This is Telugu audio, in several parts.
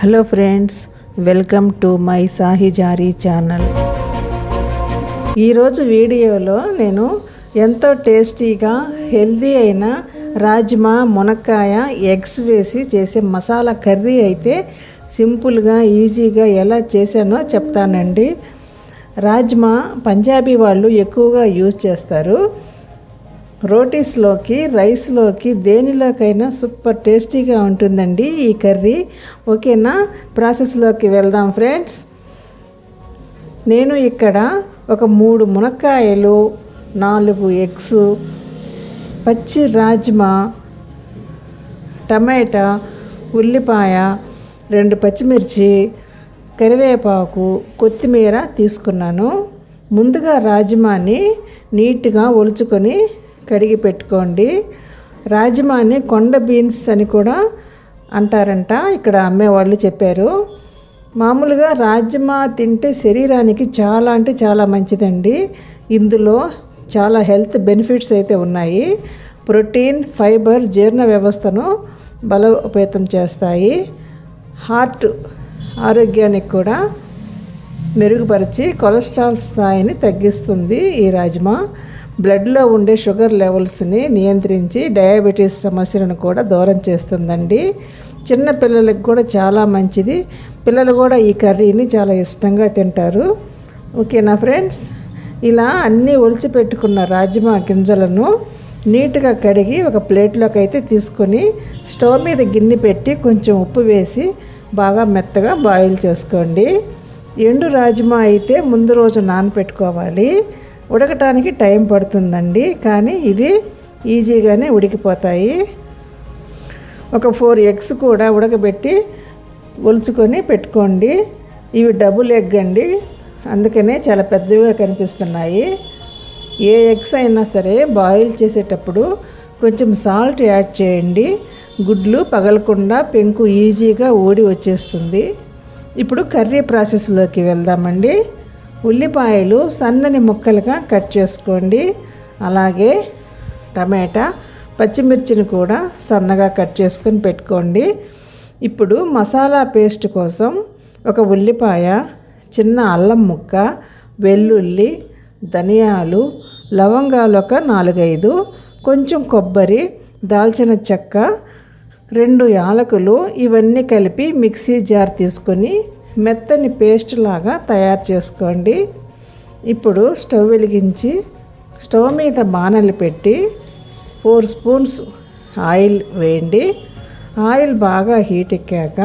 Hello friends welcome to my సాహిజారీ channel ఈరోజు వీడియోలో నేను ఎంతో టేస్టీగా హెల్దీ అయిన రాజ్మా మునక్కాయ ఎగ్స్ వేసి చేసే మసాలా కర్రీ అయితే సింపుల్గా ఈజీగా ఎలా చేశానో చెప్తానండి. రాజ్మా పంజాబీ వాళ్ళు ఎక్కువగా యూజ్ చేస్తారు. రోటీస్లోకి రైస్లోకి దేనిలోకైనా సూపర్ టేస్టీగా ఉంటుందండి ఈ కర్రీ. ఓకేనా? ప్రాసెస్లోకి వెళ్దాం ఫ్రెండ్స్. నేను ఇక్కడ ఒక మూడు మునక్కాయలు నాలుగు ఎగ్స్ పచ్చి రాజ్మా టమాటా ఉల్లిపాయ రెండు పచ్చిమిర్చి కరివేపాకు కొత్తిమీర తీసుకున్నాను. ముందుగా రాజ్మాని నీట్గా ఒలుచుకొని కడిగి పెట్టుకోండి. రాజ్మాని కొండ బీన్స్ అని కూడా అంటారంట. ఇక్కడ అమ్మేవాళ్ళు చెప్పారు. మామూలుగా రాజ్మా తింటే శరీరానికి చాలా అంటే చాలా మంచిదండి. ఇందులో చాలా హెల్త్ బెనిఫిట్స్ అయితే ఉన్నాయి. ప్రోటీన్ ఫైబర్ జీర్ణ వ్యవస్థను బలోపేతం చేస్తాయి. హార్ట్ ఆరోగ్యానికి కూడా మెరుగుపరిచి కొలెస్ట్రాల్ స్థాయిని తగ్గిస్తుంది ఈ రాజ్మా. బ్లడ్లో ఉండే షుగర్ లెవెల్స్ని నియంత్రించి డయాబెటీస్ సమస్యలను కూడా దూరం చేస్తుందండి. చిన్న పిల్లలకు కూడా చాలా మంచిది. పిల్లలు కూడా ఈ కర్రీని చాలా ఇష్టంగా తింటారు. ఓకేనా ఫ్రెండ్స్ ఇలా అన్నీ ఒలిచిపెట్టుకున్న రాజ్మా గింజలను నీట్గా కడిగి ఒక ప్లేట్లోకి అయితే తీసుకొని స్టవ్ మీద గిన్నె పెట్టి కొంచెం ఉప్పు వేసి బాగా మెత్తగా బాయిల్ చేసుకోండి. ఎండు రాజ్మా అయితే ముందు రోజు నానపెట్టుకోవాలి. ఉడకటానికి టైం పడుతుందండి కానీ ఇది ఈజీగానే ఉడికిపోతాయి. ఒక ఫోర్ ఎగ్స్ కూడా ఉడకబెట్టి ఒలుచుకొని పెట్టుకోండి. ఇవి డబుల్ ఎగ్ అండి అందుకనే చాలా పెద్దవిగా కనిపిస్తున్నాయి. ఏ ఎగ్స్ అయినా సరే బాయిల్ చేసేటప్పుడు కొంచెం సాల్ట్ యాడ్ చేయండి. గుడ్లు పగలకుండా పెంకు ఈజీగా ఊడి వచ్చేస్తుంది. ఇప్పుడు కర్రీ ప్రాసెస్లోకి వెళ్దామండి. ఉల్లిపాయలు సన్నని ముక్కలుగా కట్ చేసుకోండి. అలాగే టమాటా పచ్చిమిర్చిని కూడా సన్నగా కట్ చేసుకొని పెట్టుకోండి. ఇప్పుడు మసాలా పేస్ట్ కోసం ఒక ఉల్లిపాయ చిన్న అల్లం ముక్క వెల్లుల్లి ధనియాలు లవంగాలు ఒక నాలుగైదు కొంచెం కొబ్బరి దాల్చిన చెక్క రెండు యాలకులు ఇవన్నీ కలిపి మిక్సీ జార్ తీసుకొని మెత్తని పేస్ట్ లాగా తయారు చేసుకోండి. ఇప్పుడు స్టవ్ వెలిగించి స్టవ్ మీద బాణలు పెట్టి ఫోర్ స్పూన్స్ ఆయిల్ వేయండి. ఆయిల్ బాగా హీట్ ఎక్కాక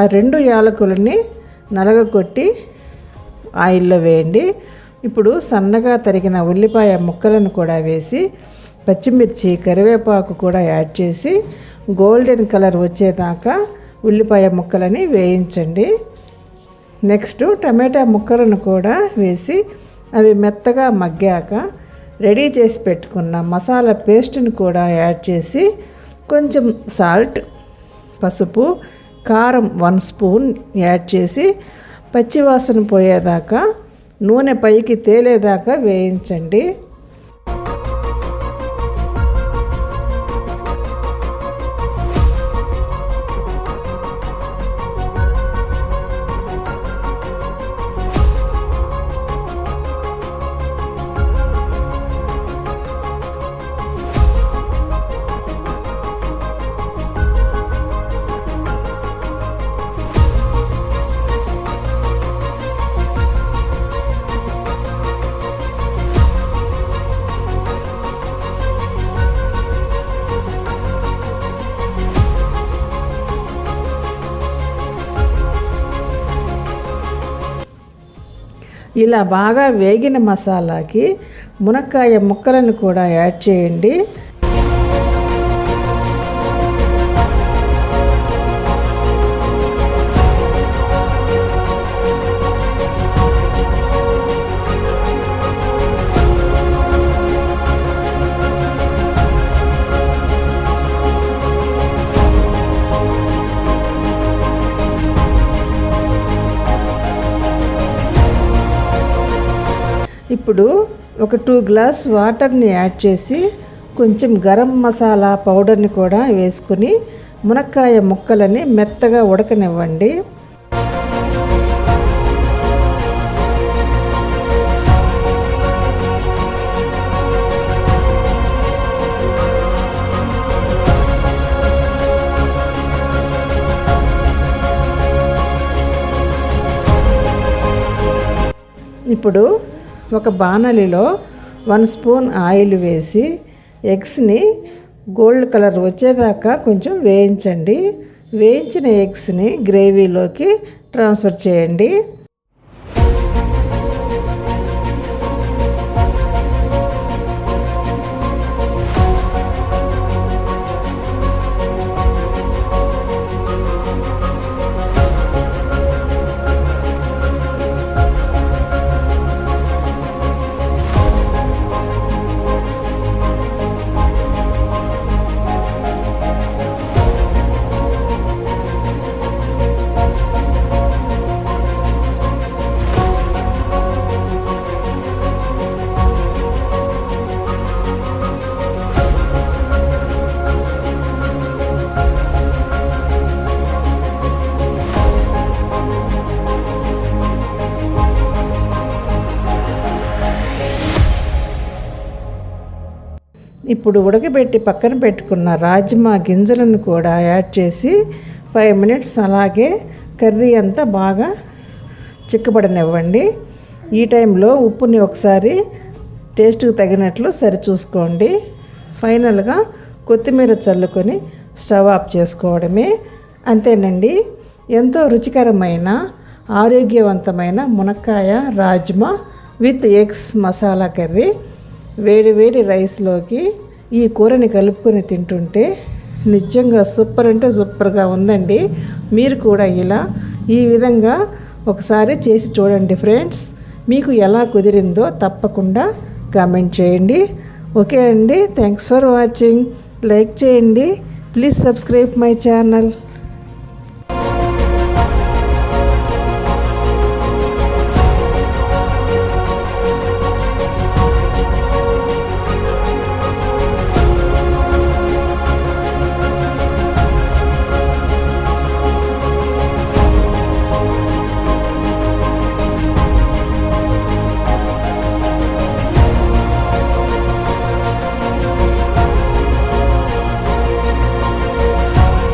ఆ రెండు యాలకులని నలగకొట్టి ఆయిల్లో వేయండి. ఇప్పుడు సన్నగా తరిగిన ఉల్లిపాయ ముక్కలను కూడా వేసి పచ్చిమిర్చి కరివేపాకు కూడా యాడ్ చేసి గోల్డెన్ కలర్ వచ్చేదాకా ఉల్లిపాయ ముక్కలని వేయించండి. నెక్స్ట్ టమాటా ముక్కలను కూడా వేసి అవి మెత్తగా మగ్గాక రెడీ చేసి పెట్టుకున్న మసాలా పేస్ట్ని కూడా యాడ్ చేసి కొంచెం సాల్ట్ పసుపు కారం వన్ స్పూన్ యాడ్ చేసి పచ్చివాసన పోయేదాకా నూనె పైకి తేలేదాకా వేయించండి. ఇలా బాగా వేగిన మసాలాకి మునక్కాయ ముక్కలను కూడా యాడ్ చేయండి. ఇప్పుడు ఒక టూ గ్లాస్ వాటర్ని యాడ్ చేసి కొంచెం గరం మసాలా పౌడర్ని కూడా వేసుకుని మునక్కాయ ముక్కలని మెత్తగా ఉడకనివ్వండి. ఇప్పుడు ఒక బాణలిలో వన్ స్పూన్ ఆయిల్ వేసి ఎగ్స్ని గోల్డ్ కలర్ వచ్చేదాకా కొంచెం వేయించండి. వేయించిన ఎగ్స్ని గ్రేవీలోకి ట్రాన్స్ఫర్ చేయండి. ఇప్పుడు ఉడకబెట్టి పక్కన పెట్టుకున్న రాజ్మా గింజలను కూడా యాడ్ చేసి ఫైవ్ మినిట్స్ అలాగే కర్రీ అంతా బాగా చిక్కబడనివ్వండి. ఈ టైంలో ఉప్పుని ఒకసారి టేస్ట్కి తగినట్లు సరిచూసుకోండి. ఫైనల్గా కొత్తిమీర చల్లుకొని స్టవ్ ఆఫ్ చేసుకోవడమే. అంతేనండి ఎంతో రుచికరమైన ఆరోగ్యవంతమైన మునక్కాయ rajma with eggs masala curry. వేడి వేడి రైస్లోకి ఈ కూరని కలుపుకొని తింటుంటే నిజంగా సూపర్ అంటే సూపర్గా ఉందండి. మీరు కూడా ఇలా ఈ విధంగా ఒకసారి చేసి చూడండి ఫ్రెండ్స్. మీకు ఎలా కుదిరిందో తప్పకుండా కామెంట్ చేయండి. ఓకే అండి. Thanks for watching. లైక్ చేయండి. Please subscribe my channel.